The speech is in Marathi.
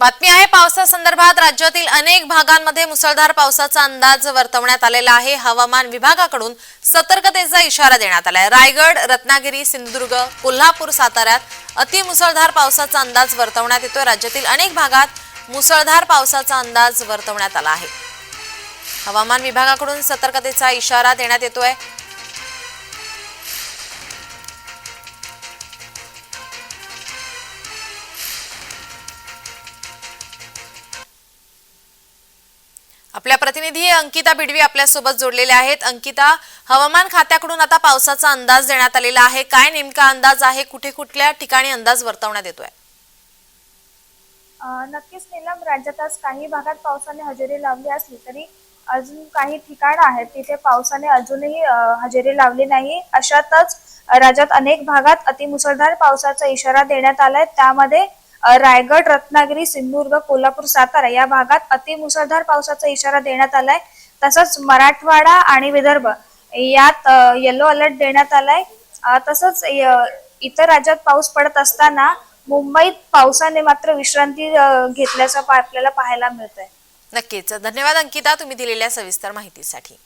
बातमी आहे पावसासंदर्भात राज्यातील अनेक भागांमध्ये मुसळधार पावसाचा अंदाज वर्तवण्यात आलेला आहे. हवामान विभागाकडून सतर्कतेचा इशारा देण्यात आलाय. रायगड रत्नागिरी सिंधुदुर्ग कोल्हापूर साताऱ्यात अतिमुसळधार पावसाचा अंदाज वर्तवण्यात येतोय. राज्यातील अनेक भागात मुसळधार पावसाचा अंदाज वर्तवण्यात आला आहे. हवामान विभागाकडून सतर्कतेचा इशारा देण्यात येतोय. आपल्या प्रतिनिधी अंकिता बिडवी आपल्यासोबत जोडलेल्या आहेत. अंकिता हवामान खात्याकडून आता पावसाचा अंदाज देण्यात आलेला आहे. काय नेमका अंदाज आहे? कुठे कुठल्या ठिकाणी अंदाज वर्तवण्यात येतोय? नक्कीच नीलम राज्यात आज काही भागात पावसाने हजेरी लावली असली तरी अजून काही ठिकाणं आहेत तिथे पावसाने अजूनही हजेरी लावली नाही. अशातच राज्यात अनेक भागात अतिमुसळधार पावसाचा इशारा देण्यात आलाय. त्यामध्ये रायगड रत्नागिरी सिंधुदुर्ग कोल्हापूर सातारा या भागात अतिमुसळधार पावसाचा इशारा देण्यात आलाय. तसंच मराठवाडा आणि विदर्भ यात येलो अलर्ट देण्यात आलाय. तसंच इतर राज्यात पाऊस पडत असताना मुंबईत पावसाने मात्र विश्रांती घेतल्याचं आपल्याला पाहायला मिळतंय. नक्कीच. धन्यवाद अंकिता तुम्ही दिलेल्या सविस्तर माहितीसाठी.